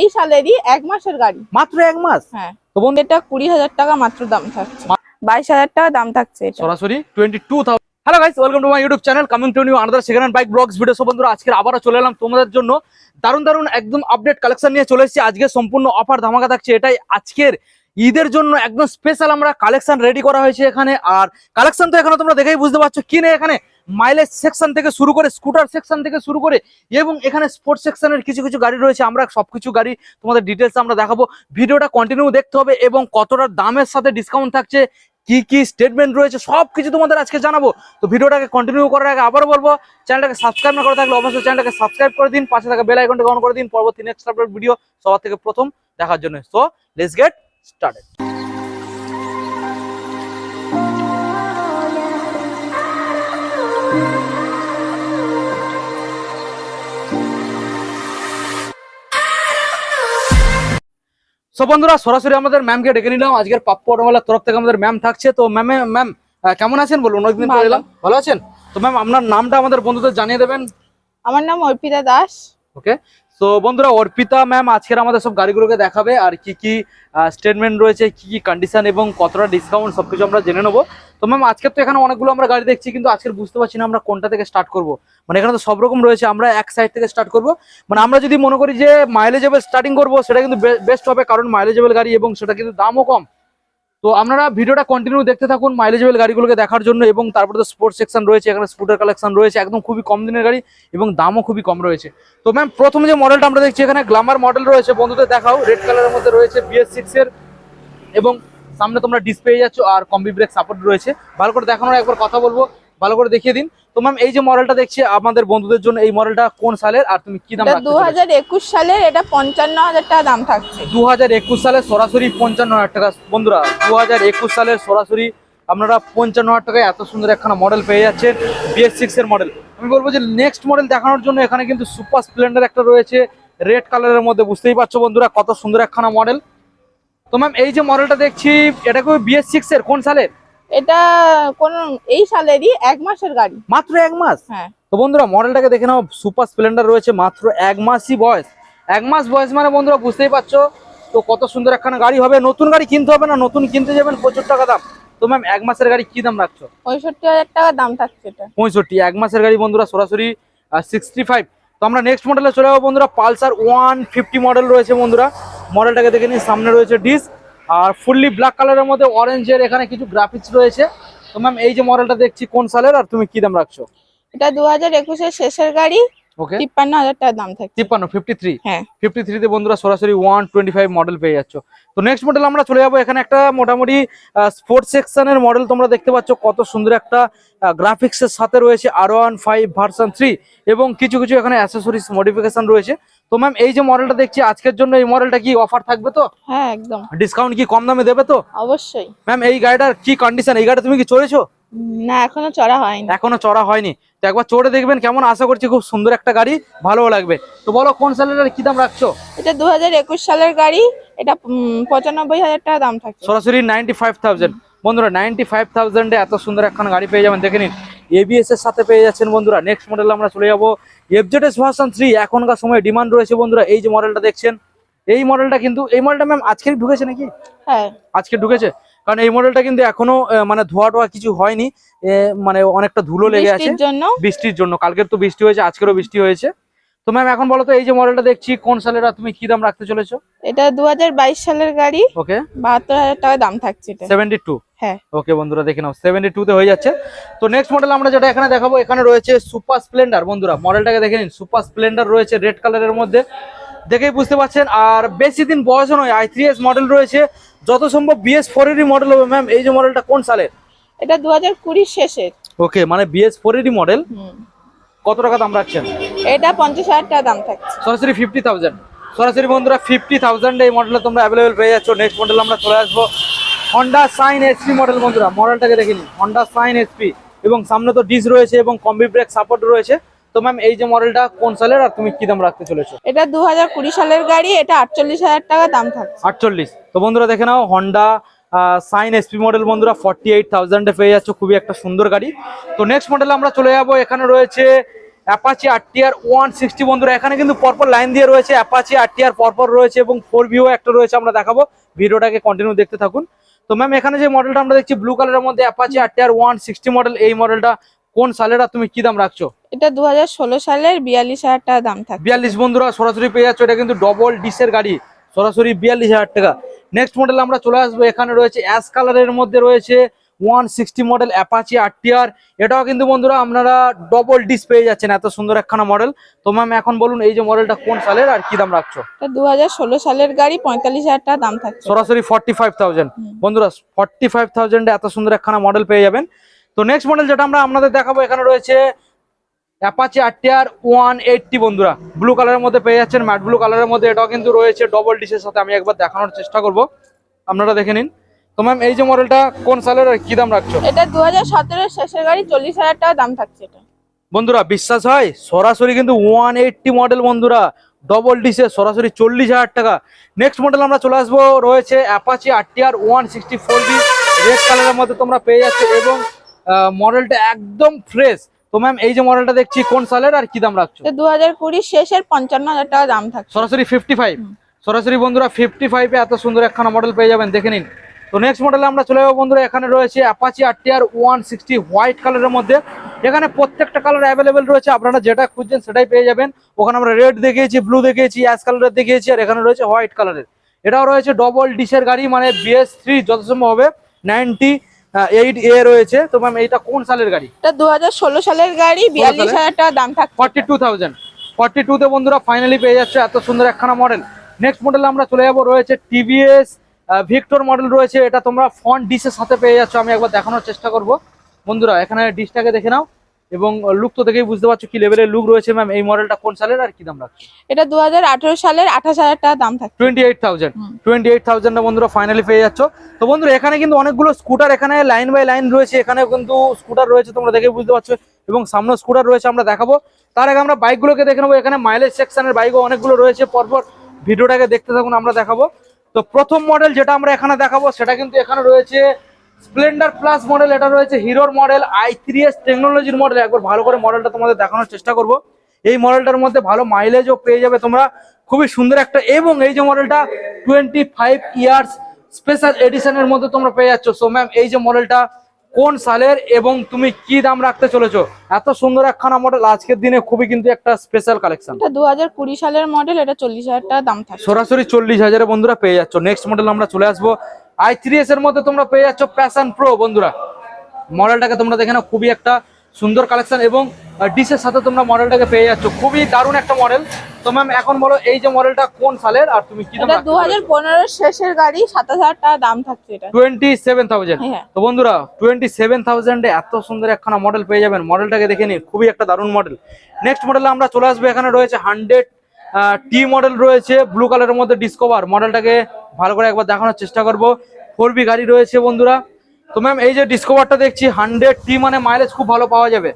এই সালেরই এক মাসের গাড়ি। মাত্র এক মাস? হ্যাঁ। তো বন্ধু এটা কুড়ি হাজার টাকা মাত্র দাম থাকছে। বাইশ হাজার টাকা দাম থাকছে সরাসরি twenty two hello guys welcome to my YouTube channel coming to new another second hand bike vlogs video সব বন্ধুরা আজকে আবারও চলে এলাম তোমাদের জন্য। দারুণ দারুণ একদম আপডেট কালেকশন নিয়ে চলে এসেছি। আজকে সম্পূর্ণ অফার ধামাকা থাকছে। এটাই আজকের ঈদের জন্য একদম স্পেশাল আমরা কালেকশন রেডি করা হয়েছে এখানে। আর কালেকশন তো এখানে তোমরা দেখেই বুঝতে পারছ কি নেই এখানে। মাইলেজ সেকশন থেকে শুরু করে স্কুটার সেকশন থেকে শুরু করে, এবং এখানে স্পোর্টস সেকশনের কিছু কিছু গাড়ি রয়েছে। আমরা সবকিছু গাড়ি, তোমাদের ডিটেলস আমরা দেখাবো। ভিডিওটা কন্টিনিউ দেখতে হবে এবং কতটা দামের সাথে ডিসকাউন্ট থাকছে, কি কি স্টেটমেন্ট রয়েছে সব কিছু তোমাদের আজকে জানাব। তো ভিডিওটাকে কন্টিনিউ করার আগে আবার বলব চ্যানেলটাকে সাবস্ক্রাইব না করে থাকলে অবশ্যই চ্যানেলটাকে সাবস্ক্রাইব করে দিন, পাশে থাকা বেল আইকনটা অন করে দিন। পরবর্তী নেক্সট আপডেট ভিডিও সবার থেকে প্রথম দেখার জন্য। So let's get started. So বন্ধুরা সরাসরি আমাদের ম্যামকে ডেকে নিলাম। আজকের পাপ্পু অটোমেলার তরফ থেকে আমাদের ম্যাম থাকছে। তো ম্যামে ম্যাম কেমন আছেন বলুন? অনেকদিন পরে। এলাম। ভালো আছেন? তো ম্যাম আপনার নামটা আমাদের বন্ধুদের জানিয়ে দেবেন। আমার নাম অর্পিতা দাস। ওকে তো বন্ধুরা, অর্পিতা ম্যাম আজকের আমাদের সব গাড়িগুলোকে দেখাবে আর কি কি স্টেটমেন্ট রয়েছে, কি কি কন্ডিশন এবং কতটা ডিসকাউন্ট সবকিছু আমরা জেনে নেব। তো ম্যাম আজকে তো এখানে অনেকগুলো আমরা গাড়ি দেখছি, কিন্তু আজকে বুঝতে পারছি না আমরা কোনটা থেকে স্টার্ট করব। মানে এখানে তো সব রকম রয়েছে, আমরা এক সাইড থেকে স্টার্ট করব। মানে আমরা যদি মনে করি যে মাইলেজেবল স্টার্টিং করব, সেটা কিন্তু বেস্ট হবে, কারণ মাইলেজেবল গাড়ি এবং সেটা কিন্তু দামও কম। তো আপনারা ভিডিওটা কন্টিনিউ দেখতে থাকুন মাইলেজেবল গাড়িগুলোকে দেখার জন্য এবং তারপরে তো স্পোর্টস সেকশন রয়েছে, এখানে স্কুটার কালেকশন রয়েছে, একদম খুবই কম দিনের গাড়ি এবং দামও খুবই কম রয়েছে। তো ম্যাম প্রথম যে মডেলটা আমরা দেখছি, এখানে গ্লামার মডেল রয়েছে, বন্ধুদের দেখাও রেড কালারের মধ্যে রয়েছে বিএস সিক্সের এবং সামনে তোমরা ডিসপ্লে যাচ্ছ, আর কম্বি ব্রেক সাপোর্ট রয়েছে। ভালো করে দেখানোর একবার কথা বলব। ভালো করে দেখিয়ে দিন। তো ম্যাম এই যে মডেলটা দেখছি আমাদের বন্ধুদের জন্য এই মডেলটা কোন সালের আর তুমি কি দাম দু হাজার একুশ সালের এটা পঞ্চান্ন হাজার টাকা দাম থাকছে। দু হাজার একুশ সালে সরাসরি পঞ্চান্ন হাজার টাকা। বন্ধুরা দু হাজার একুশ সালের সরাসরি আপনারা পঞ্চান্ন হাজার টাকায় এত সুন্দর একখানা মডেল পেয়ে যাচ্ছেন বিএস সিক্স এর মডেল আমি বলব যে নেক্সট মডেল দেখানোর জন্য এখানে কিন্তু সুপার স্প্লেন্ডার একটা রয়েছে রেড কালারের মধ্যে বুঝতেই পারছ বন্ধুরা কত সুন্দর একখানা মডেল তো ম্যাম এই যে মডেলটা দেখছি এটা কি বিএস সিক্স এর কোন সালের? এটা কোন এই সালেরই এক মাসের গাড়ি। মাত্র এক মাস? হ্যাঁ। তো বন্ধুরা মডেলটাকে দেখে নাও সুপার স্প্লেন্ডার রয়েছে মাত্র এক মাসই বয়স। এক মাস বয়স মানে বন্ধুরা বুঝতেই পারছ? তো কত সুন্দর একখানা গাড়ি হবে নতুন গাড়ি কিনতে হবে না নতুন কিনতে যাবেন প্রচুর টাকা দাম। তো ম্যাম এক মাসের গাড়ি কি দাম রাখছো? পঁয়ষট্টি হাজার টাকা দাম থাকছে এটা। পঁয়ষট্টি এক মাসের গাড়ি বন্ধুরা সরাসরি সিক্সটি ফাইভ তো আমরা নেক্সট মডেলে চলে যাব বন্ধুরা পালসার ওয়ান ফিফটি মডেল রয়েছে বন্ধুরা। মডেলটাকে দেখে নিন সামনে রয়েছে ডিস আর ফুললি ব্ল্যাক কালারের মধ্যে অরেঞ্জের এখানে কিছু গ্রাফিক্স রয়েছে। তো ম্যাম এই যে মডেলটা দেখছি কোন সালের আর তুমি কি দাম রাখছো? এটা দু হাজার একুশের শেষের গাড়ি ওকে তিপ্পান্ন হাজার টাকা দাম থাকছে। তিপ্পান্ন ফিফটি থ্রি হ্যাঁ। ফিফটি থ্রিতে বন্ধুরা সরাসরি ওয়ান টোয়েন্টি ফাইভ মডেল পেয়ে যাচ্ছ। তো নেক্সট মডেল আমরা চলে যাব। এখানে একটা মোটামুটি স্পোর্টস সেকশনের মডেল তোমরা দেখতে পাচ্ছ। কত সুন্দর একটা গ্রাফিক্সের সাথে রয়েছে R one five version three এবং কিছু কিছু এখানে অ্যাসেসরিজ মডিফিকেশন রয়েছে। তো ম্যাম এই যে মডেলটা দেখছি আজকের জন্য এই মডেলটা কি অফার থাকবে তো? হ্যাঁ একদম। ডিসকাউন্ট কি কম দামে দেবে তো? অবশ্যই। ম্যাম এই গাড়িটার কি কন্ডিশন এই গাড়িটা তুমি কি চড়েছো? না এখনও চড়া হয়নি। এখনও চড়া হয়নি। তো একবার চড়ে দেখবেন কেমন আশা করছি খুব সুন্দর একটা গাড়ি ভালোও লাগবে। তো বলো কোন সালের কি দাম রাখছো? এটা দু হাজার একুশ সালের গাড়ি এটা পঁচানব্বই হাজার টাকা দাম থাকছে। সরাসরি নাইনটি ফাইভ থাউজেন্ড বন্ধুরা নাইনটি ফাইভ থাউজেন্ডে এত সুন্দর একখান গাড়ি পেয়ে যাবেন। দেখে নিন এবিএস এর সাথে পেয়ে যাচ্ছেন বন্ধুরা। নেক্সট মডেল আমরা চলে যাব। এফজেডএস ভার্সন থ্রি এখনকার সময় ডিমান্ড রয়েছে বন্ধুরা। এই যে মডেলটা দেখছেন এই মডেলটা কিন্তু এই মডেলটা ম্যাম আজকেই ঢুকেছে নাকি? হ্যাঁ। আজকে ঢুকেছে। কারণ এই মডেলটা কিন্তু এখনও মানে ধোয়া টোয়া কিছু হয়নি। মানে অনেকটা ধুলো লেগে আছে। বৃষ্টির জন্য। বৃষ্টির জন্য। কালকের তো বৃষ্টি হয়েছে আজকেরও বৃষ্টি হয়েছে। তো ম্যাম এখন বলো তো এই যে মডেলটা দেখছি কোন সালের তুমি কি দাম রাখতে চলেছো? এটা দু হাজার বাইশ সালের গাড়ি। ওকে বাহাত্তর হাজার টাকা দাম থাকছে এটা। সেভেন্টি টু হ্যাঁ। ওকে বন্ধুরা দেখে নাও সেভেন্টি টুতে হয়ে যাচ্ছে। তো নেক্সট মডেল আমরা যেটা এখানে দেখাবো এখানে রয়েছে সুপার স্প্লেন্ডার। বন্ধুরা মডেলটাকে দেখে নিন সুপার স্প্লেন্ডার রয়েছে রেড কালারের মধ্যে। দেখেই বুঝতে পারছেন আর বেশি দিন বয়স নয় আই থ্রি এস মডেল রয়েছে। যত সম্ভব বিএস ফোর এরই মডেল হবে ম্যাম এই যে মডেলটা কোন সালের এটা দু হাজার কুড়ির শেষের। ওকে মানে বিএস ফোর এরই মডেল কত টাকা দাম রাখছেন? এটা পঞ্চাশ হাজার টাকা দাম থাকছে। সরাসরি ফিফটি থাউজেন্ড সরাসরি বন্ধুরা ফিফটি থাউজেন্ড এই মডেলটা তোমরা অ্যাভেলেবেল পেয়ে যাচ্ছ। নেক্সট মডেল আমরা চলে আসব। হন্ডা সাইন এসপি মডেল বন্ধুরা মডেলটাকে দেখে নিন। হন্ডা সাইন এসপি এবং সামনে তো ডিস রয়েছে এবং কম্বি ব্রেক সাপোর্ট রয়েছে। তো ম্যাম এই যে মডেলটা কোন সালের আর তুমি কি দাম রাখতে চলেছো? এটা দু হাজার কুড়ি সালের গাড়ি এটা আটচল্লিশ হাজার টাকা দাম থাকছে। আটচল্লিশ। তো বন্ধুরা দেখে নাও হন্ডা সাইন এসপি মডেল বন্ধুরা ফর্টি এইট থাউজেন্ডে পেয়ে যাচ্ছ খুবই একটা সুন্দর গাড়ি। তো নেক্সট মডেল আমরা চলে যাব এখানে রয়েছে অ্যাপাচি আরটিআর ওয়ান সিক্সটি বন্ধুরা এখানে কিন্তু পরপর লাইন দিয়ে রয়েছে অ্যাপাচি আরটিআর পরপর রয়েছে এবং ফোর ভিও একটা রয়েছে আমরা দেখাবো। ভিডিওটাকে কন্টিনিউ দেখতে থাকুন। তো ম্যাম এখানে যে মডেলটা আমরা দেখছি ব্লু কালারের মধ্যে Apache RTR one sixty model এই মডেলটা কোন সালের তুমি কি দাম রাখছো? এটা দু হাজার ষোলো সালের বিয়াল্লিশ হাজার টাকা দাম থাকে বিয়াল্লিশ বন্ধুরা সরাসরি পেয়ে যাচ্ছ এটা কিন্তু ডবল ডিসের গাড়ি। সরাসরি বিয়াল্লিশ হাজার টাকা। নেক্সট মডেল আমরা চলে আসব। এখানে রয়েছে অ্যাশ কালারের মধ্যে রয়েছে one sixty model Apache RTR. এটাও কিন্তু বন্ধুরা আপনারা ডবল ডিস পেয়ে যাচ্ছেন এত সুন্দর একখানা মডেল তো ম্যাম এখন বলুন এই যে মডেলটা কোন সালের আর কি দাম রাখছো? দু হাজার ষোলো সালের গাড়ি পঁয়তাল্লিশ হাজার টাকা দাম থাকছে। সরাসরি ফর্টি ফাইভ থাউজেন্ড বন্ধুরা ফর্টি ফাইভ থাউজেন্ডে এত সুন্দর একখানা মডেল পেয়ে যাবেন। তো নেক্সট মডেল যেটা আমরা আপনাদের দেখাবো এখানে রয়েছে অ্যাপাচি আরটিআর ওয়ান এইটটি বন্ধুরা। ব্লু কালারের মধ্যে পেয়ে যাচ্ছেন ম্যাট ব্লু কালারের মধ্যে এটাও কিন্তু রয়েছে ডবল ডিসের সাথে। আমি একবার দেখানোর চেষ্টা করব। আপনারা দেখে নিন। তো ম্যাম এই যে মডেলটা কোন সালের আর কি দাম রাখছো? এটা দু সতেরোর শেষের গাড়ি চল্লিশ হাজার টাকা দাম থাকছে এটা। বন্ধুরা বিশ্বাস হয় সরাসরি কিন্তু ওয়ান এইটটি মডেল বন্ধুরা ডবল ডিসে সরাসরি চল্লিশ হাজার টাকা। নেক্সট মডেল আমরা চলে আসব রয়েছে Apache RTR one sixty four V red কালারের মধ্যে তোমরা পেয়ে যাচ্ছ এবং মডেলটা একদম ফ্রেশ তো ম্যাম এই যে মডেলটা দেখছি কোন সালের আর কি দাম রাখছো? এটা দু হাজার কুড়ির শেষের পঞ্চান্ন হাজার টাকা দাম থাকছে। সরাসরি ফিফটি ফাইভ। সরাসরি বন্ধুরা ফিফটি ফাইভে এত সুন্দর একখানা মডেল পেয়ে যাবেন দেখে নিন। তো নেক্সট মডেলে আমরা চলে যাব বন্ধুরা এখানে রয়েছে Apache RTR one sixty white কালারের মধ্যে। এখানে প্রত্যেকটা কালার অ্যাভেলেবেল রয়েছে আপনারা যেটা খুঁজছেন সেটাই পেয়ে যাবেন। ওখানে আমরা রেড দেখিয়েছি ব্লু দেখিয়েছি অ্যাশ কালারের দেখিয়েছি আর এখানে রয়েছে হোয়াইট কালারের এটাও রয়েছে ডবল ডিসের গাড়ি মানে বিএস থ্রি যত সম্ভব হবে নাইনটি এইট এ রয়েছে। তো ম্যাম এইটা কোন সালের গাড়ি? এটা দু হাজার ষোলো সালের গাড়ি বিয়াল্লিশ হাজার টাকা দাম থাকছে। ফর্টি টু থাউজেন্ড ফর্টি টুতে বন্ধুরা ফাইনালি পেয়ে যাচ্ছে এত সুন্দর একখানা মডেল নেক্সট মডেল আমরা চলে যাব রয়েছে টিভিএস ভিক্টর মডেল রয়েছে এটা তোমরা ফ্রন্ট ডিসের সাথে পেয়ে যাচ্ছ আমি একবার দেখানোর চেষ্টা করব। বন্ধুরা এখানে ডিসটাকে দেখে নাও এবং লুক তো দেখেই বুঝতে পারছ কি লেভেলের লুক রয়েছে ম্যাম এই মডেলটা কোন সালের আর কি দাম রাখছে? এটা দুহাজার আঠারো সালের আঠাশ হাজার টাকা দাম থাকছে। Twenty eight thousand twenty eight থাউজেন্ডে বন্ধুরা ফাইনালি পেয়ে যাচ্ছ। তো বন্ধুরা এখানে কিন্তু অনেকগুলো স্কুটার এখানে লাইন বাই লাইন রয়েছে এখানে কিন্তু স্কুটার রয়েছে তোমরা দেখে বুঝতে পারছ এবং সামনে স্কুটার রয়েছে আমরা দেখাবো। তার আগে আমরা বাইকগুলোকে দেখে নেব এখানে মাইলেজ সেকশনের বাইকও অনেকগুলো রয়েছে পরপর ভিডিওটাকে দেখতে থাকুন আমরা দেখাবো। তো প্রথম মডেল যেটা আমরা এখানে দেখাবো, সেটা কিন্তু এখানে রয়েছে স্প্লেন্ডার প্লাস মডেল এটা রয়েছে হিরোর মডেল আই থ্রি এস টেকনোলজির মডেল একবার ভালো করে মডেলটা তোমাদের দেখানোর চেষ্টা করব। এই মডেলটার মধ্যে ভালো মাইলেজও পেয়ে যাবে তোমরা। খুবই সুন্দর একটা, এবং এই যে মডেলটা টোয়েন্টি ফাইভ ইয়ার্স স্পেশাল এডিশনের মধ্যে তোমরা পেয়ে যাচ্ছ। সো ম্যাম এই যে মডেলটা কোন সালের এবং তুমি কি দাম রাখতে চলেছো? এত সুন্দর একখানা মডেল আজকের দিনে খুবই কিন্তু একটা স্পেশাল কালেকশন এটা দু হাজার কুড়ি সালের মডেল এটা চল্লিশ হাজার টাকা দাম থাকে সরাসরি চল্লিশ হাজারে বন্ধুরা পেয়ে যাচ্ছ। নেক্সট মডেল আমরা চলে আসব। আই থ্রি এস এর মধ্যে তোমরা পেয়ে যাচ্ছ প্যাশন প্রো বন্ধুরা। মডেলটাকে তোমরা দেখে নাও খুবই একটা সুন্দর কালেকশন এবং ডিসের সাথে তোমরা মডেলটাকে পেয়ে যাচ্ছ। খুবই দারুণ একটা মডেল তো ম্যাম এখন বলো এই যে মডেলটা কোন সালের আর তুমি কি দাম এটা দু হাজার পনেরোর শেষের গাড়ি সাতাশ হাজার টাকা দাম থাকছে এটা। টোয়েন্টি সেভেন থাউজেন্ড হ্যাঁ। তো বন্ধুরা টোয়েন্টি সেভেন থাউজেন্ডে এত সুন্দর একখানা মডেল পেয়ে যাবেন। মডেলটাকে দেখে নিন খুবই একটা দারুণ মডেল নেক্সট মডেলে আমরা চলে আসব। এখানে রয়েছে হান্ড্রেড টি মডেল রয়েছে ব্লু কালারের মধ্যে ডিসকভার মডেলটাকে ভালো করে একবার দেখানোর চেষ্টা করব। ফোর বি গাড়ি রয়েছে বন্ধুরা। তো ম্যাম এই যে ডিসকভারটা দেখছি হান্ড্রেড টি মানে মাইলেজ খুব ভালো পাওয়া যাবে।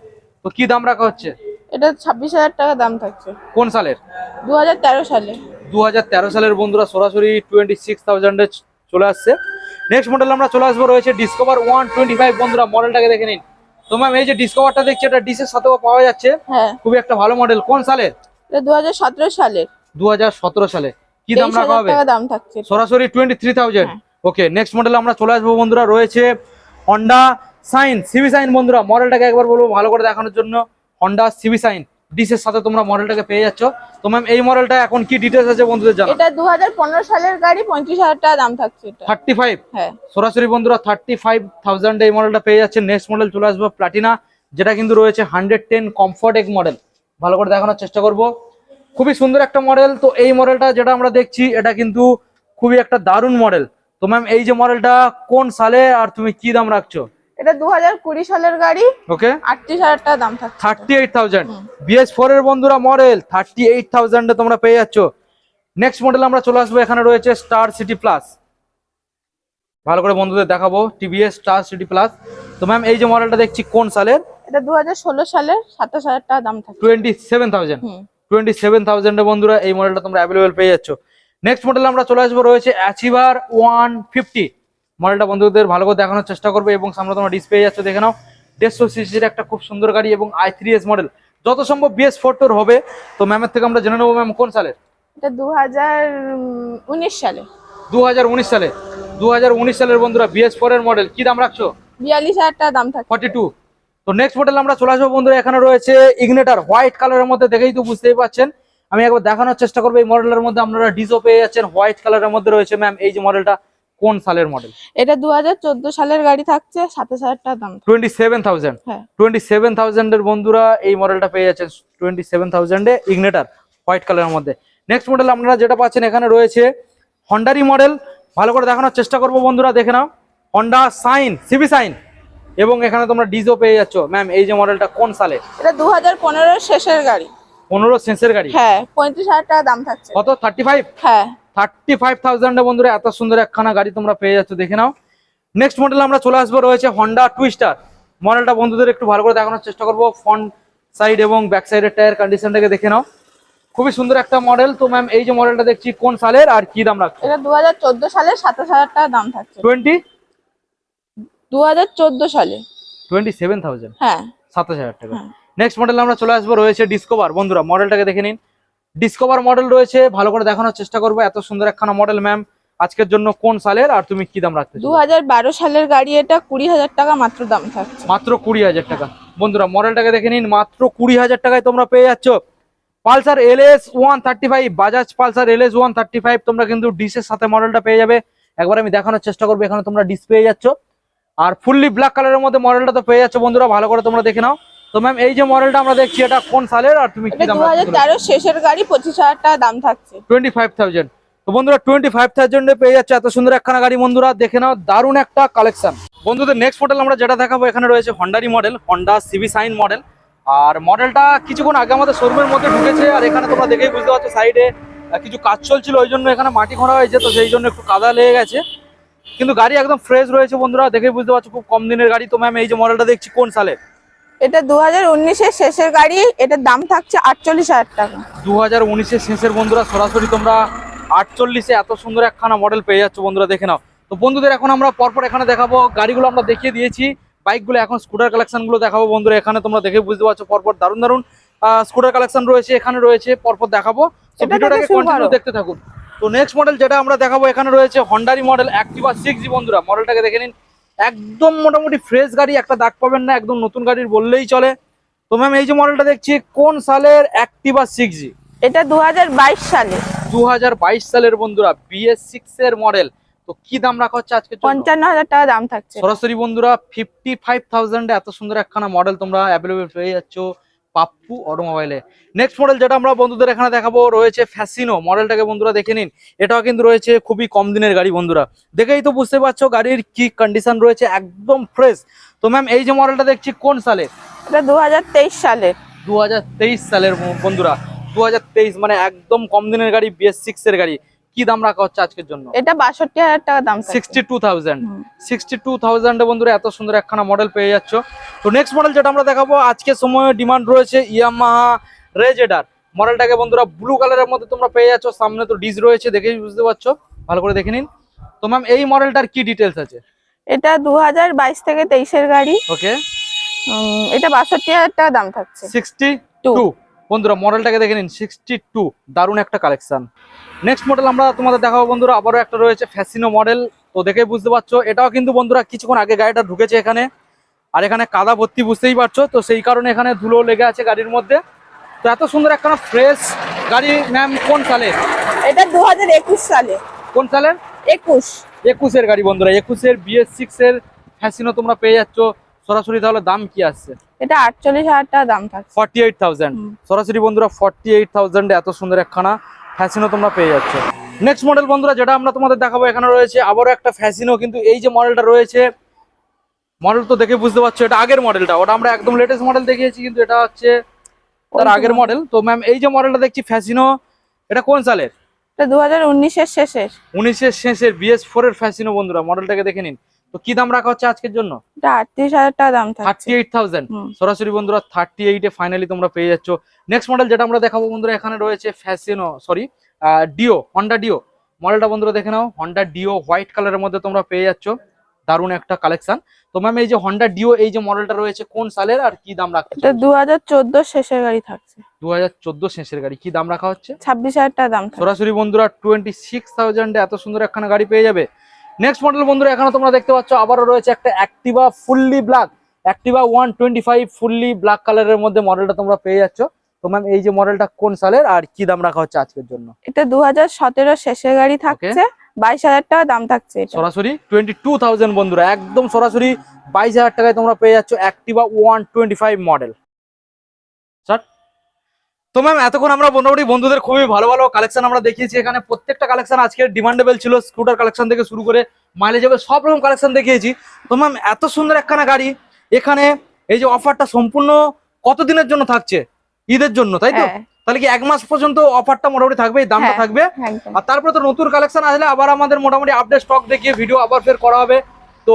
তো কি দাম রাখা হচ্ছে? এটা ছাব্বিশ হাজার টাকা দাম থাকছে। কোন সালের? দু হাজার তেরো সালে। দুহাজার তেরো সালের বন্ধুরা সরাসরি টোয়েন্টি সিক্স থাউজেন্ডে চলে আসছে। নেক্সট মডেল আমরা চলে আসব রয়েছে ডিসকভার ওয়ান টোয়েন্টি ফাইভ বন্ধুরা মডেলটাকে দেখে নিন। তো ম্যাম এই যে ডিসকভারটা দেখছি এটা ডিসের সাথেও পাওয়া যাচ্ছে। হ্যাঁ। খুবই একটা ভালো মডেল কোন সালের এটা দু হাজার সালের দুহাজার সতেরো সালে। কি দাম রাখা হবে? দাম থাকছে। সরাসরি twenty three thousand. Okay next model আমরা চলে আসব বন্ধুরা রয়েছে হন্ডা সাইন সিবি সাইন বন্ধুরা। মডেলটাকে একবার বলব ভালো করে দেখানোর জন্য। হন্ডা সিবি সাইন ডিসের সাথে তোমরা মডেলটাকে পেয়ে যাচ্ছ। তো ম্যাম এই মডেলটা এখন কি ডিটেলস আছে বন্ধুদের জানো এটা দু হাজার পনেরো সালের গাড়ি পঁয়ত্রিশ হাজার টাকা দাম থাকছে এটা। থার্টি ফাইভ হ্যাঁ। সরাসরি বন্ধুরা থার্টি ফাইভ থাউজেন্ড এই মডেলটা পেয়ে যাচ্ছে। নেক্সট মডেল চলে আসবে প্লাটিনা যেটা কিন্তু রয়েছে হান্ড্রেড টেন কমফর্ট এক মডেল ভালো করে দেখানোর চেষ্টা করব। খুবই সুন্দর একটা মডেল তো এই মডেলটা যেটা আমরা দেখছি এটা কিন্তু খুবই একটা দারুণ মডেল তো ম্যাম এই যে মডেলটা কোন সালে আর তুমি কি দাম রাখছো? এটা দু হাজার কুড়ি সালের গাড়ি। ওকে আটত্রিশ হাজার টাকা দাম থাকছে। Thirty eight thousand hmm. BS four এর বন্ধুরা মডেল থার্টি এইট থাউজেন্ডে তোমরা পেয়ে যাচ্ছ। নেক্সট মডেল আমরা চলে আসব এখানে রয়েছে স্টার সিটি প্লাস ভালো করে বন্ধুদের দেখাবো টিভিএস স্টার সিটি প্লাস তো ম্যাম এই যে মডেলটা দেখছি কোন সালের? এটা দু হাজার ষোলো সালের সাতাশ হাজার টাকা দাম থাকছে। Twenty seven thousand twenty seven থাউজেন্ডে বন্ধুরা এই মডেলটা তোমরা অ্যাভেলেবেল পেয়ে যাচ্ছ। নেক্সট মডেল আমরা চলে আসব রয়েছে অ্যাচিভার ওয়ান ফিফটি মডেলটা বন্ধুদের ভালো করে দেখানোর চেষ্টা করবে এবং সামনে তোমার ডিসপ্লে যাচ্ছে দেখে নাও। দেড়শো সিসির একটা খুব সুন্দর গাড়ি এবং আই থ্রি এস মডেল যত সম্ভব বিএস ফোর টোর হবে। তো ম্যামের থেকে আমরা জেনে নেব ম্যাম কোন সালের? এটা দু হাজার উনিশ সালে। দু হাজার উনিশ সালে। দু সালের বন্ধুরা বিএস ফোর এর মডেল কি দাম রাখছো? বিয়াল্লিশ হাজার টাকা দাম ফর্টি টু তো নেক্সট মডেল আমরা চলে আসব বন্ধুরা এখানে রয়েছে ইগনেটার হোয়াইট কালারের মধ্যে দেখেই তো বুঝতেই পাচ্ছেন আমি একবার দেখানোর চেষ্টা করব। এই মডেলের মধ্যে আপনারা ডিজো পেয়ে যাচ্ছেন। হোয়াইট কালারের মধ্যে রয়েছে ম্যাম এই যে মডেলটা কোন সালের মডেল এটা দু হাজার চোদ্দ সালের গাড়ি থাকছে সাতাশ হাজার টাকা দাম। টোয়েন্টি সেভেন থাউজেন্ড হ্যাঁ। টোয়েন্টি সেভেন থাউজেন্ডের বন্ধুরা এই মডেলটা পেয়ে যাচ্ছেন টোয়েন্টি সেভেন থাউজেন্ডে ইগনেটার হোয়াইট কালারের মধ্যে। নেক্সট মডেল আপনারা যেটা পাচ্ছেন এখানে রয়েছে হন্ডারি মডেল ভালো করে দেখানোর চেষ্টা করব বন্ধুরা দেখে নাও। হন্ডা সাইন সিবি সাইন এবং এখানে তোমরা ডিজো পেয়ে যাচ্ছ। ম্যাম এই যে মডেলটা কোন সালে? এটা দু হাজার পনেরোর শেষের গাড়ি। পনেরো সেন্সের গাড়ি? হ্যাঁ পঁয়ত্রিশ হাজার টাকা দাম থাকছে। কত? থার্টি ফাইভ হ্যাঁ। থার্টি ফাইভ থাউজেন্ডে বন্ধুরা এত সুন্দর একখানা গাড়ি তোমরা পেয়ে যাচ্ছ দেখে নাও। নেক্সট মডেল আমরা চলে আসব রয়েছে হন্ডা টুইস্টার মডেলটা বন্ধুদের একটু ভালো করে দেখানোর চেষ্টা করব ফ্রন্ট সাইড এবং ব্যাক সাইডের টায়ার কন্ডিশনটাকে দেখে নাও। খুবই সুন্দর একটা মডেল তো ম্যাম এই যে মডেলটা দেখছি কোন সালের আর কি দাম রাখছে? এটা দু হাজার চোদ্দ সালে সাতাশ হাজার টাকা দাম থাকছে। টোয়েন্টি দু হাজার চোদ্দ সালে। টোয়েন্টি সেভেন থাউজেন্ড হ্যাঁ। সাতাশ হাজার টাকা। হ্যাঁ। নেক্সট মডেল আমরা চলে আসব রয়েছে ডিসকভার বন্ধুরা মডেলটাকে দেখে নিন। ডিসকভার মডেল রয়েছে ভালো করে দেখানোর চেষ্টা করব। এত সুন্দর একখানা মডেল ম্যাম আজকের জন্য কোন সালের আর তুমি কি দাম রাখতে দু হাজার বারো সালের গাড়ি এটা কুড়ি হাজার টাকা মাত্র দাম থাকছে। মাত্র কুড়ি হাজার টাকা। বন্ধুরা মডেলটাকে দেখে নিন মাত্র কুড়ি হাজার টাকায় তোমরা পেয়ে যাচ্ছ। Pulsar L S one thirty five Bajaj Pulsar L S one thirty five তোমরা কিন্তু ডিসের সাথে মডেলটা পেয়ে যাবে। একবার আমি দেখানোর চেষ্টা করব এখানে তোমরা ডিস পেয়ে যাচ্ছ। আর ফুললি ব্ল্যাক কালারের মধ্যে মডেলটা তো পেয়ে যাচ্ছ বন্ধুরা ভালো করে তোমরা দেখে নাও। তো ম্যাম এই যে মডেলটা আমরা দেখছি এটা কোন সালের? আর তুমি কি দাম হাজার তেরোর শেষের গাড়ি পঁচিশ হাজার টাকা দাম থাকছে। টোয়েন্টি ফাইভ থাউজেন্ড তো বন্ধুরা টোয়েন্টি ফাইভ থাউজেন্ডে পেয়ে যাচ্ছে এত সুন্দর একখানা গাড়ি বন্ধুরা। দেখে নাও দারুণ একটা কালেকশন বন্ধুদের নেক্সট মডেল আমরা যেটা দেখাবো এখানে রয়েছে হন্ডারি model Honda CB Shine model আর মডেলটা কিছুক্ষণ আগে আমাদের শোরুমের মধ্যে ঢুকেছে আর এখানে তোমরা দেখেই বুঝতে পারছ সাইডে কিছু কাজ চলছিল ওই জন্য এখানে মাটি খোঁড়া হয়েছে তো সেই জন্য একটু কাদা লেগে গেছে। কিন্তু গাড়ি একদম ফ্রেশ রয়েছে বন্ধুরা। দেখেই বুঝতে পারছ খুব কম দিনের গাড়ি। তো ম্যাম এই যে মডেলটা দেখছি কোন সালে এটা দু হাজার উনিশের শেষের গাড়ি এটার দাম থাকছে আটচল্লিশ হাজার টাকা। দু হাজার উনিশের শেষের বন্ধুরা সরাসরি তোমরা আটচল্লিশে এত সুন্দর একখানা মডেল পেয়ে যাচ্ছ বন্ধুরা দেখে নাও। তো বন্ধুদের এখন আমরা পরপর এখানে দেখাবো গাড়িগুলো আমরা দেখিয়ে দিয়েছি বাইকগুলো এখন স্কুটার কালেকশনগুলো দেখাবো বন্ধুরা এখানে তোমরা দেখে বুঝতে পারছ পরপর দারুণ দারুণ স্কুটার কালেকশন রয়েছে এখানে রয়েছে পরপর দেখাবো। ভিডিওটাকে কন্টিনিউ দেখতে থাকুন। তো নেক্সট মডেল যেটা আমরা দেখাবো এখানে রয়েছে হন্ডারি মডেল অ্যাক্টিভা সিক্স জি বন্ধুরা মডেলটাকে দেখে নিন। একদম মোটামুটি ফ্রেশ গাড়ি একটা দাগ পাবেন না একদম নতুন গাড়ির বললেই চলে। তো ম্যাম এই যে মডেলটা দেখছি কোন সালের অ্যাক্টিভা সিক্স জি এটা দু হাজার বাইশ সালে। দু হাজার বাইশ সালের বন্ধুরা বিএস সিক্স এর মডেল তো কি দাম রাখা হচ্ছে আজকে পঞ্চান্ন হাজার টাকা দাম থাকছে। সরাসরি বন্ধুরা ফিফটি ফাইভ থাউজেন্ডে এত সুন্দর একখানা মডেল তোমরা অ্যাভেলেবেল পেয়ে যাচ্ছ। পাপ্পু অটোমোবাইলে। নেক্সট মডেল যেটা আমরা বন্ধুদের এখানে দেখাবো রয়েছে ফ্যাসিনো মডেলটাকে বন্ধুরা দেখে নিন। এটাও কিন্তু রয়েছে খুবই কম দিনের গাড়ি বন্ধুরা। দেখেই তো বুঝতে পারছ গাড়ির কি কন্ডিশন রয়েছে একদম ফ্রেশ তো ম্যাম এই যে মডেলটা দেখছি কোন সালে? এটা দু হাজার তেইশ সালের দু সালের বন্ধুরা। দু হাজার তেইশ মানে একদম কম দিনের গাড়ি বিএস সিক্স এর গাড়ি। কি দাম রাখা হচ্ছে আজকের জন্য? এটা বাষট্টি হাজার টাকা দাম থাকছে। Sixty two thousand sixty two থাউজেন্ডে বন্ধুরা এত সুন্দর একখানা মডেল পেয়ে যাচ্ছ। তো নেক্সট মডেল যেটা আমরা দেখাবো আজকে সময় ডিমান্ড রয়েছে ইয়ামাহা রেজেডার মডেলটাকে বন্ধুরা ব্লু কালারের মধ্যে তোমরা পেয়ে যাচ্ছ সামনে তো ডিজ রয়েছে দেখেই বুঝতে পারছ। ভালো করে দেখে নিন। তো ম্যাম এই মডেলটার কি ডিটেলস আছে? এটা দু হাজার বাইশ থেকে তেইশের গাড়ি। ওকে এটা বাষট্টি হাজার টাকা দাম থাকছে। Sixty Two. টু বন্ধুরা মডেলটাকে দেখে নিন সিক্সটি টু দারুণ একটা কালেকশন নেক্সট মডেল আমরা তোমাদের দেখাবো বন্ধুরা আবারও একটা রয়েছে ফ্যাসিনো মডেল তো দেখেই বুঝতে পারছ এটাও কিন্তু বন্ধুরা কিছুক্ষণ আগে গাড়িটা ঢুকেছে এখানে। আর এখানে কাদা ভর্তি বুঝতেই পারছ তো সেই কারণে এখানে ধুলো লেগে আছে গাড়ির মধ্যে। তো এত সুন্দর একখানা ফ্রেশ গাড়ি ম্যাম কোন সালের এটা দু হাজার একুশ সালে। কোন সালের একুশ। একুশের গাড়ি বন্ধুরা একুশের বিএস সিক্স এর ফ্যাসিনো তোমরা পেয়ে যাচ্ছ। সরাসরি তাহলে দাম কি আসছে? এটা আটচল্লিশ হাজার টাকা দাম থাকছে। Forty eight thousand hmm. সরাসরি বন্ধুরা ফর্টি এইট থাউজেন্ডে এত সুন্দর একখানা ফ্যাসিনো তোমরা পেয়ে যাচ্ছ। নেক্সট মডেল বন্ধুরা যেটা আমরা তোমাদের দেখাবো এখানে রয়েছে আবারও একটা ফ্যাসিনো কিন্তু এই যে মডেলটা রয়েছে মডেল তো দেখে বুঝতে পারছ এটা আগের মডেলটা ওটা আমরা একদম লেটেস্ট মডেল দেখিয়েছি কিন্তু এটা হচ্ছে তার আগের মডেল তো ম্যাম এই যে মডেলটা দেখছি ফ্যাসিনো এটা কোন সালের? এটা দু হাজার উনিশের শেষের। উনিশের শেষের বিএস ফোর এর ফ্যাসিনো বন্ধুরা মডেলটাকে দেখে নিন। তো কি দাম রাখা হচ্ছে আজকের জন্য? সরাসরি বন্ধুরা থার্টি এইটে ফাইনালি তোমরা পেয়ে যাচ্ছ। নেক্সট মডেল যেটা আমরা দেখাবো বন্ধুরা এখানে রয়েছে Fascino sorry Dio Honda Dio মডেলটা বন্ধুরা দেখে নাও হন্ডা ডিও হোয়াইট কালারের মধ্যে তোমরা পেয়ে যাচ্ছ। দারুণ একটা কালেকশন তো ম্যাম এই যে হন্ডা ডিও এই যে মডেলটা রয়েছে কোন সালের আর কি দাম এটা দু হাজার চোদ্দ শেষের গাড়ি থাকছে। দু হাজার চোদ্দ শেষের গাড়ি কি দাম রাখা হচ্ছে? ছাব্বিশ হাজার টাকা দাম সরাসরি বন্ধুরা টোয়েন্টি সিক্স থাউজেন্ডে এত সুন্দর একখানা গাড়ি পেয়ে যাবে। নেক্সট মডেল বন্ধুরা এখানে তোমরা দেখতে পাচ্ছ আবারও রয়েছে একটা Activa fully black Activa one twenty five fully black কালারের মধ্যে মডেলটা তোমরা পেয়ে যাচ্ছ। তো ম্যাম এই যে মডেলটা কোন সালের আর কি দাম রাখা হচ্ছে আজকের জন্য? এটা দু হাজার সতেরো শেষের গাড়ি থাকছে বাইশ হাজার টাকা দাম থাকছে সরাসরি টোয়েন্টি টু থাউজেন্ড বন্ধুরা একদম সরাসরি বাইশ হাজার টাকায় তোমরা পেয়ে যাচ্ছ Activa one twenty five model তো ম্যাম এতক্ষণ আমরা মোটামুটি বন্ধুদের খুবই ভালো ভালো কালেকশন আমরা দেখিয়েছি। এখানে প্রত্যেকটা কালেকশন আজকে ডিমান্ডেবল ছিল স্কুটার কালেকশন থেকে শুরু করে মাইলেজ হবে সব রকম কালেকশন দেখিয়েছি। তো ম্যাম এত সুন্দর একখানা গাড়ি এখানে এই যে অফারটা সম্পূর্ণ কতদিনের জন্য থাকছে? ঈদের জন্য তাই তো? হ্যাঁ। তাহলে কি এক মাস পর্যন্ত অফারটা মোটামুটি থাকবে এই দামটা হ্যাঁ। থাকবে? আর তারপরে তো নতুন কালেকশন আসলে আবার আমাদের মোটামুটি আপডেট স্টক দেখিয়ে ভিডিও আবার ফের করা হবে। তো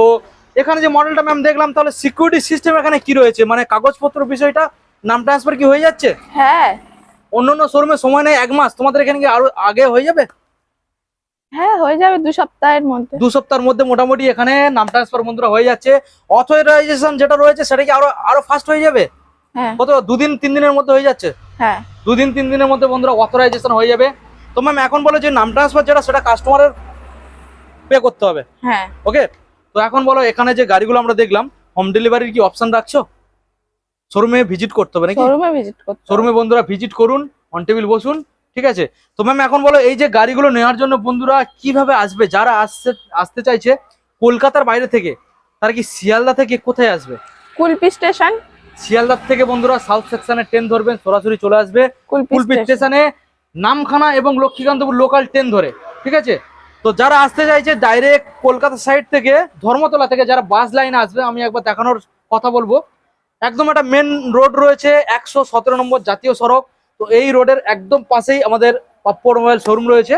এখানে যে মডেলটা ম্যাম দেখলাম তাহলে সিকিউরিটি সিস্টেম এখানে কি রয়েছে? মানে কাগজপত্র বিষয়টা নাম ট্রান্সফার কি হয়ে যাচ্ছে? হ্যাঁ অন্য অন্য শোরুমে সময় নেই এক মাস। তোমাদের এখানে কি আরও আগে হয়ে যাবে? হ্যাঁ হয়ে যাবে দু সপ্তাহের মধ্যে। দু সপ্তাহের মধ্যে মোটামুটি এখানে নাম ট্রান্সফার বন্ধুরা হয়ে যাচ্ছে। অথরাইজেশন যেটা রয়েছে সেটা কি আরও আরও ফাস্ট হয়ে যাবে? হ্যাঁ। কত? দুদিন তিন দিনের মধ্যে হয়ে যাচ্ছে? হ্যাঁ। দুদিন তিন দিনের মধ্যে বন্ধুরা অথরাইজেশন হয়ে যাবে। তো ম্যাম এখন বলো যে নাম ট্রান্সফার যেটা সেটা কাস্টমারের পে করতে হবে। হ্যাঁ। ওকে তো এখন বলো এখানে যে গাড়িগুলো আমরা দেখলাম হোম ডেলিভারির কি অপশন রাখছো? শোরুমে ভিজিট করতে হবে নাকি? শোরুমে ভিজিট করতে শোরুমে বন্ধুরা ভিজিট করুন অন টেবিল বসুন ঠিক আছে? তো ম্যাম এখন বলো এই যে গাড়িগুলো নেওয়ার জন্য বন্ধুরা কীভাবে আসবে? যারা আসছে আসতে চাইছে কলকাতার বাইরে থেকে তারা কি শিয়ালদা থেকে কোথায় আসবে? কুলপি স্টেশন। শিয়ালদা থেকে বন্ধুরা সাউথ সেকশনে ট্রেন ধরবেন সরাসরি চলে আসবে। কুলপি স্টেশনে। নামখানা এবং লক্ষ্মীকান্তপুর লোকাল ট্রেন ধরে ঠিক আছে? তো যারা আসতে চাইছে ডাইরেক্ট কলকাতা সাইড থেকে ধর্মতলা থেকে যারা বাস লাইনে আসবে আমি একবার দেখানোর কথা বলব। একদম একটা মেন রোড রয়েছে একশো সতেরো নম্বর জাতীয় সড়ক। তো এই রোডের একদম পাশেই আমাদের পাপ্পর মোবাইল শোরুম রয়েছে।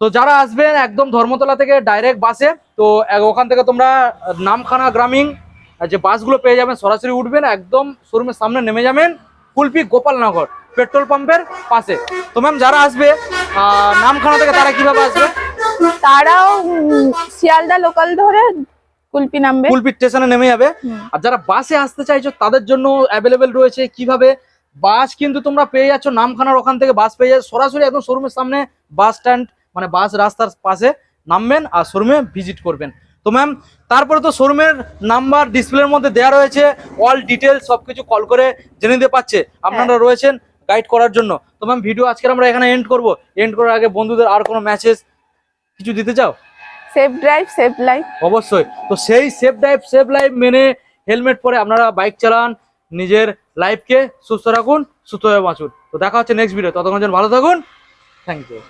তো যারা আসবেন একদম ধর্মতলা থেকে ডাইরেক্ট বাসে তো ওখান থেকে তোমরা নামখানা গ্রামীণ যে বাসগুলো পেয়ে যাবেন সরাসরি উঠবেন, একদম শোরুমের সামনে নেমে যাবেন কুলপি গোপালনগর পেট্রোল পাম্পের পাশে। তো ম্যাম যারা আসবে নামখানা থেকে তারা কীভাবে আসবে? তারাও শিয়ালদা লোকাল ধরে কুলপি নামবে? কুলপি স্টেশনে নেমে যাবে। আর যারা বাসে আসতে চাইছো তাদের জন্য অ্যাভেলেবেল রয়েছে কীভাবে? বাস কিন্তু তোমরা পেয়ে যাচ্ছ নামখানার ওখান থেকে বাস পেয়ে যাচ্ছ। সরাসরি একদম শোরুমের সামনে বাস স্ট্যান্ড মানে বাস রাস্তার পাশে নামবেন আর শোরুমে ভিজিট করবেন। তো ম্যাম তারপরে তো শোরুমের নাম্বার ডিসপ্লের মধ্যে দেওয়া রয়েছে। অল ডিটেলস সবকিছু কল করে জেনে নিতে পারছে। আপনারা রয়েছেন গাইড করার জন্য। তো ম্যাম ভিডিও আজকে আমরা এখানে এন্ড করব। এন্ড করার আগে বন্ধুদের আর কোনো মেসেজ কিছু দিতে চাও? Safe drive, safe life. অবশ্যই। তো সেই সেফ ড্রাইভ, সেফ লাইফ মেনে হেলমেট পরে আপনারা বাইক চালান, নিজের লাইফকে সুস্থ রাখুন সুস্থভাবে বাঁচুন। তো দেখা হচ্ছে নেক্সট ভিডিও ততক্ষণ ভালো থাকুন। Thank you